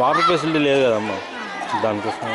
Water facility లేదు కదమ్మా. దానికోసం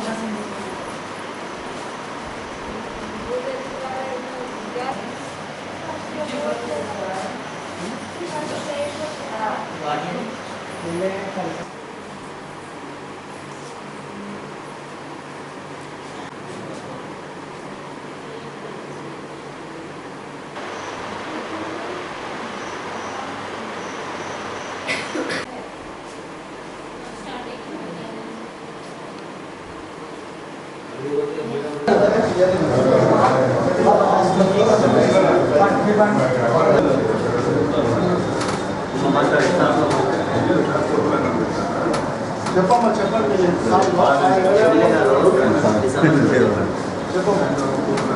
고맙습니다. చెప్పమ్మా చెప్పండి చెప్పమ్మా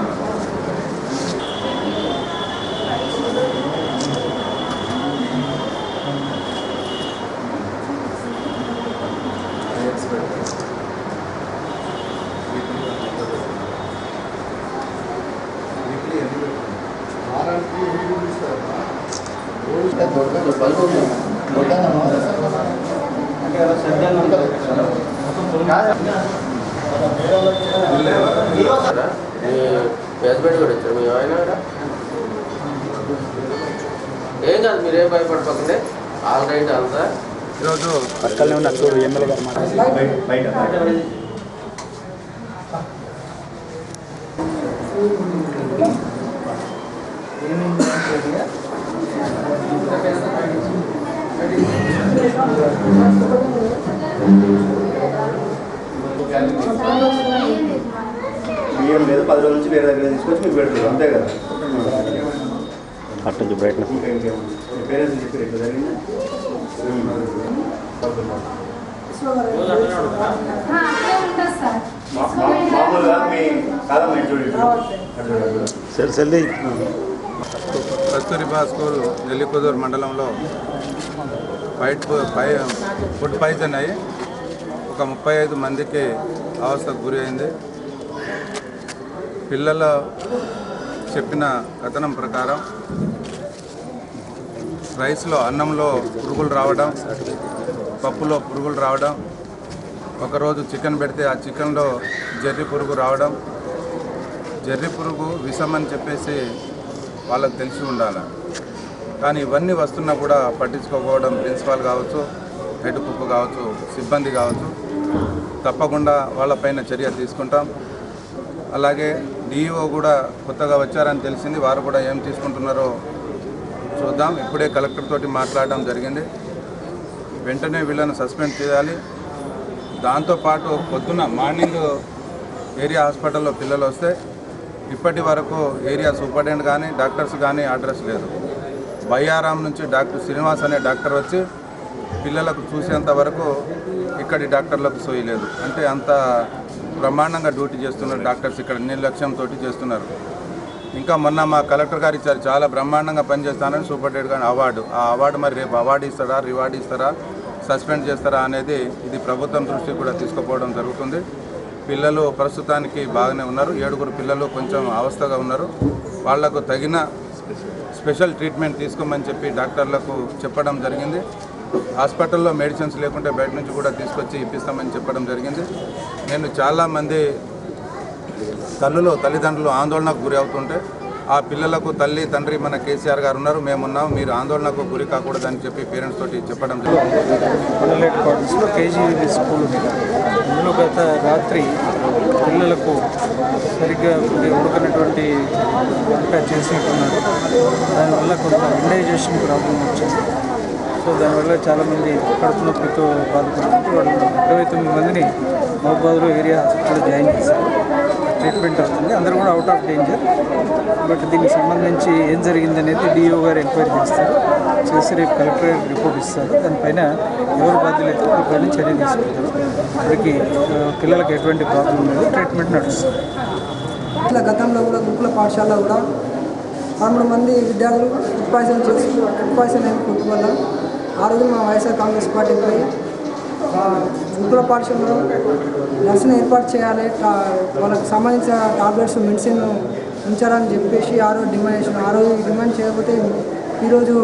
బెస్ట్ కూడా వచ్చారు మీ ఆయన ఏం కాదు మీరేం భయపడిపోకండి ఆల్ రైట్ అంతా ఈరోజు పక్కనే ఉన్న ఎమ్మెల్యే గారు మాట్లాడారు బియ్యం లేదు పది రోజుల నుంచి వేరే దగ్గర తీసుకొచ్చి మీకు పెడుతున్నారు అంతే కదా అటు నుంచి బ్రైట్నెస్ పేరెంట్స్ చెప్పారు ఇట్లా జరిగింది మామూలుగా మీ కాదమ్మా ఇటు చూడు, ఇటు చూడు. అటు చూడు, అటు చూడు. సరే సరే కస్తూరిబా స్కూల్ నెల్లికుదూరు మండలంలో వైట్ పై ఫుడ్ పాయిజన్ అయ్యి ఒక ముప్పై ఐదు మందికి అవస్థకు గురి అయింది. పిల్లల చెప్పిన కథనం ప్రకారం రైస్లో అన్నంలో పురుగులు రావడం పప్పులో పురుగులు రావడం ఒకరోజు చికెన్ పెడితే ఆ చికెన్లో జర్రి పురుగు రావడం జర్రి పురుగు విషం అని చెప్పేసి వాళ్ళకి తెలిసి ఉండాలి. కానీ ఇవన్నీ వస్తున్నా కూడా పట్టించుకోకపోవడం ప్రిన్సిపాల్ కావచ్చు హెడ్ కుక్ కావచ్చు సిబ్బంది కావచ్చు తప్పకుండా వాళ్ళపైన చర్య తీసుకుంటాం. అలాగే డిఈఓ కూడా కొత్తగా వచ్చారని తెలిసింది వారు కూడా ఏం తీసుకుంటున్నారో చూద్దాం. ఇప్పుడే కలెక్టర్ తోటి మాట్లాడడం జరిగింది. వెంటనే వీళ్ళని సస్పెండ్ చేయాలి. దాంతోపాటు పొద్దున మార్నింగ్ ఏరియా హాస్పిటల్లో పిల్లలు వస్తే ఇప్పటి వరకు ఏరియా సూపరింటెండెంట్ కానీ డాక్టర్స్ కానీ అడ్రస్ లేదు. బయ్యారాం నుంచి డాక్టర్ శ్రీనివాస్ అనే డాక్టర్ వచ్చి పిల్లలకు చూసేంత వరకు ఇక్కడి డాక్టర్లకు సోయలేదు అంటే అంత బ్రహ్మాండంగా డ్యూటీ చేస్తున్నారు డాక్టర్స్ ఇక్కడ నిర్లక్ష్యంతో చేస్తున్నారు. ఇంకా మొన్న మా కలెక్టర్ గారు ఇచ్చారు చాలా బ్రహ్మాండంగా పనిచేస్తానని సూపరింటెండెంట్ గారి అవార్డు. ఆ అవార్డు మరి రేపు అవార్డు ఇస్తారా రివార్డు ఇస్తారా సస్పెండ్ చేస్తారా అనేది ఇది ప్రభుత్వం దృష్టికి కూడా తీసుకుపోవడం జరుగుతుంది. పిల్లలు ప్రస్తుతానికి బాగానే ఉన్నారు. ఏడుగురు పిల్లలు కొంచెం అవస్థగా ఉన్నారు. వాళ్ళకు తగిన స్పెషల్ ట్రీట్మెంట్ తీసుకోమని చెప్పి డాక్టర్లకు చెప్పడం జరిగింది. హాస్పిటల్లో మెడిసిన్స్ లేకుంటే బయట నుంచి కూడా తీసుకొచ్చి ఇప్పిస్తామని చెప్పడం జరిగింది. నేను చాలామంది తల్లులు తల్లిదండ్రులు ఆందోళనకు గురి అవుతుంటే ఆ పిల్లలకు తల్లి తండ్రి మన కేసీఆర్ గారు ఉన్నారు మేమున్నాం మీరు ఆందోళనకు గురి కాకూడదని చెప్పి పేరెంట్స్ తోటి చెప్పడం జరిగింది స్కూల్ ఉంది అందులో గత రాత్రి పిల్లలకు సరిగ్గా ఉడకనటువంటి వంట చేసినట్టున్నారు. దానివల్ల కొంత ఇండైజేషన్ ప్రాబ్లం వచ్చింది. సో దానివల్ల చాలామంది కడుపు నొప్పితో బాధపడుతున్నారు వాళ్ళు ఇరవై తొమ్మిది మందిని మహబాద్లో ఏరియా హాస్పిటల్లో జాయిన్ చేశారు. ట్రీట్మెంట్ వస్తుంది. అందరూ కూడా అవుట్ ఆఫ్ డేంజర్ బట్ దీనికి సంబంధించి ఏం జరిగిందనేది డిఓ గారు ఎంక్వైరీ చేస్తారు. చేసి రేపు కలెక్టర్ రిపోర్ట్ ఇస్తారు. దానిపైన ఎవరు బాధ్యులైతే వాళ్ళపైన చర్య తీసుకుంటారు. ఇప్పటికి పిల్లలకు ఎటువంటి ప్రాబ్లం లేదు. ట్రీట్మెంట్ నడుస్తుంది. ఇట్లా గతంలో కూడా గురుకుల పాఠశాలలో కూడా పదమూడు మంది విద్యార్థులు ఫుడ్ పాయిజన్ చేసి ఫుడ్ పాయిజన్ అయిన ఫుడ్ వల్ల ఆ రోజు మా వైఎస్ఆర్ కాంగ్రెస్ పార్టీ పోయి గురుకుల పాఠశాలలో నర్సును ఏర్పాటు చేయాలి వాళ్ళకి సంబంధించిన టాబ్లెట్స్ మెడిసిన్ ఉంచాలని చెప్పేసి ఆ రోజు డిమాండ్ చేసిన. ఆ రోజు డిమాండ్ చేయకపోతే ఈరోజు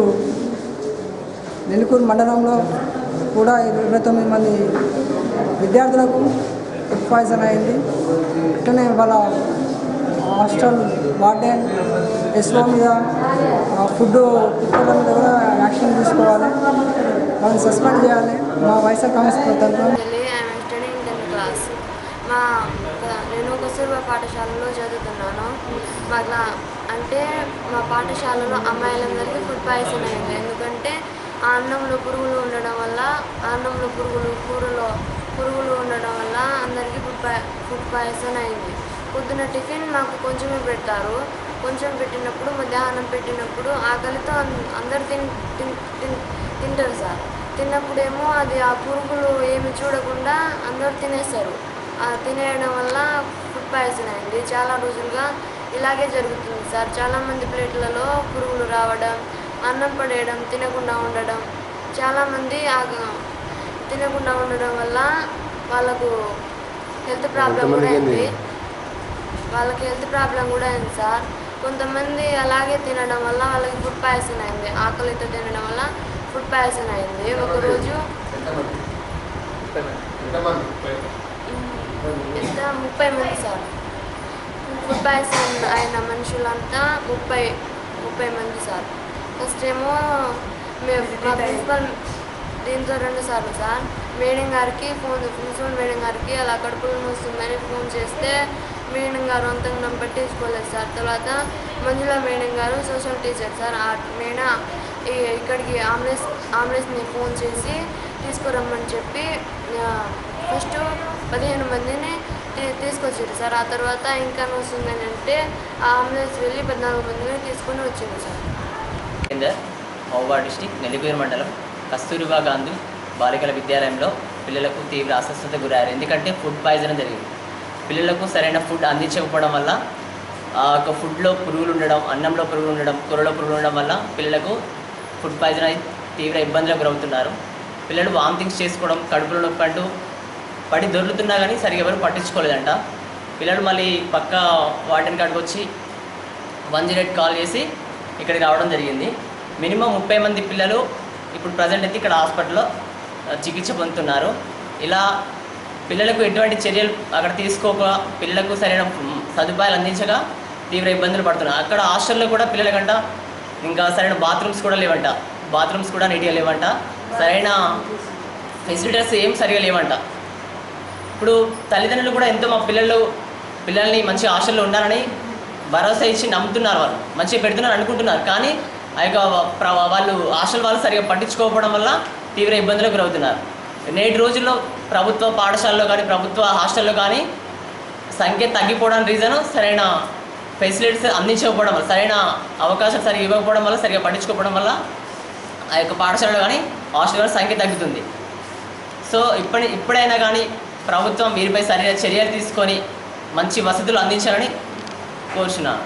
నెల్లకూరు మండలంలో కూడా ఇరవై తొమ్మిది మంది విద్యార్థులకు ఫుడ్ పాయిజన్ అయింది. అట్లనే వాళ్ళ హాస్టల్ వార్డెన్ ఎస్ఓ మీద ఫుడ్ కుక్కల మీద కూడా యాక్షన్ తీసుకోవాలి. వాళ్ళని సస్పెండ్ చేయాలి. మా వైఎస్ఆర్ కాంగ్రెస్ తరఫున మా నేను కస్తూర్బా పాఠశాలలో చదువుతున్నాను. మా క్లా అంటే మా పాఠశాలలో అమ్మాయిలందరికీ ఫుడ్ పాయిజన్ అయింది. ఎందుకంటే ఆ అన్నంలో పురుగులు ఉండడం వల్ల అన్నంలో పురుగులు కూరలో పురుగులు ఉండడం వల్ల అందరికీ ఫుడ్ ఫుడ్ పాయిజన్ అయింది. పొద్దున టిఫిన్ మాకు కొంచెమే పెడతారు. కొంచెం పెట్టినప్పుడు మధ్యాహ్నం పెట్టినప్పుడు ఆకలితో అందరు తిన్ తింటారు సార్. తిన్నప్పుడేమో అది ఆ పురుగులు ఏమి చూడకుండా అందరూ తినేస్తారు. తినేయడం వల్ల ఫుడ్ పాయిజన్ అయింది చాలా రోజులుగా ఇలాగే జరుగుతుంది సార్. చాలామంది ప్లేట్లలో పురుగులు రావడం అన్నం పడేయడం తినకుండా ఉండడం చాలామంది ఆ- తినకుండా ఉండడం వల్ల వాళ్ళకు హెల్త్ ప్రాబ్లం కూడా అయింది. వాళ్ళకి హెల్త్ ప్రాబ్లం కూడా అయింది సార్. కొంతమంది అలాగే తినడం వల్ల వాళ్ళకి ఫుడ్ పాయిజన్ అయింది. ఆకలితో తినడం వల్ల ఫుడ్ పాయిజన్ అయింది. ఒకరోజు ఎంత? ముప్పై మంది సార్. ఫుడ్ ఆయన అయిన మనుషులంతా ముప్పై ముప్పై మంది సార్. ఫస్ట్ ఏమో మేము మా ప్రిన్సిపల్ దీంతో రెండు సార్లు సార్. మేడం గారికి ఫోన్ ప్రిన్సిపల్ మేడం గారికి అలా కడుపులు వస్తుందని ఫోన్ చేస్తే మేడం గారు అంతగా పట్టించుకోలేదు సార్. తర్వాత మంజుల మేడం గారు సోషల్ టీచర్ సార్. ఆ మేడం ఇక్కడికి అంబులెన్స్ అంబులెన్స్ని ఫోన్ చేసి తీసుకురమ్మని చెప్పి ఫస్ట్ పదిహేను మందిని తీసుకొచ్చారు సార్ ఆ తర్వాత ఇంకా వస్తుందని అంటే ఆ అంబులెన్స్ వెళ్ళి పద్నాలుగు మందిని తీసుకొని వచ్చింది సార్. కేందర్ మహబూబా డిస్టిక్ నెల్లిపేరు మండలం కస్తూరిబా గాంధీ బాలికల విద్యాలయంలో పిల్లలకు తీవ్ర అస్వస్థత గురయ్యారు. ఎందుకంటే ఫుడ్ పాయిజన్ జరిగింది. పిల్లలకు సరైన ఫుడ్ అందించకపోవడం వల్ల ఆ యొక్క ఫుడ్లో పురుగులు ఉండడం అన్నంలో పురుగులు ఉండడం కూరలో పురుగులు ఉండడం వల్ల పిల్లలకు ఫుడ్ పాయిజన్ అయి తీవ్ర ఇబ్బందులకు గురవుతున్నారు. పిల్లలు వామిటింగ్స్ చేసుకోవడం కడుపులో నొప్పి అంటూ పడి దొర్లుతున్నా కానీ సరిగా ఎవరు పట్టించుకోలేదంట. పిల్లలు మళ్ళీ పక్క వాటిని కాడికి వచ్చి వన్ జీరో ఎయిట్ కాల్ చేసి ఇక్కడికి రావడం జరిగింది. మినిమం ముప్పై మంది పిల్లలు ఇప్పుడు ప్రజెంట్ అయితే ఇక్కడ హాస్పిటల్లో చికిత్స పొందుతున్నారు. ఇలా పిల్లలకు ఎటువంటి చర్యలు అక్కడ తీసుకోక పిల్లలకు సరైన సదుపాయాలు అందించక తీవ్ర ఇబ్బందులు పడుతున్నారు. అక్కడ హాస్టల్లో కూడా పిల్లలకంట ఇంకా సరైన బాత్రూమ్స్ కూడా లేవంట. బాత్రూమ్స్ కూడా నీట్గా లేవంట. సరైన? ఫెసిలిటీస్ ఏం సరిగా లేవంట. ఇప్పుడు తల్లిదండ్రులు కూడా ఎంతో మా పిల్లలు పిల్లల్ని మంచి హాస్టల్లో ఉండాలని భరోసా ఇచ్చి నమ్ముతున్నారు వాళ్ళు. మంచిగా పెడుతున్నారు అనుకుంటున్నారు. కానీ ఆ యొక్క వాళ్ళు హాస్టల్ వాళ్ళు సరిగా పట్టించుకోకపోవడం వల్ల తీవ్ర ఇబ్బందులకు గురవుతున్నారు. నేటి రోజుల్లో ప్రభుత్వ పాఠశాలలో కానీ ప్రభుత్వ హాస్టల్లో కానీ సంఖ్య తగ్గిపోవడానికి రీజన్ సరైన ఫెసిలిటీస్ అందించకపోవడం వల్ల సరైన అవకాశం సరిగా ఇవ్వకపోవడం వల్ల సరిగా పట్టించుకోకపోవడం వల్ల ఆ యొక్క పాఠశాలలో కానీ హాస్టల్ సంఖ్య తగ్గుతుంది. సో ఇప్పటి ఇప్పుడైనా కానీ ప్రభుత్వం వీరిపై సరైన చర్యలు తీసుకొని మంచి వసతులు అందించాలని కోరుచున్నాను.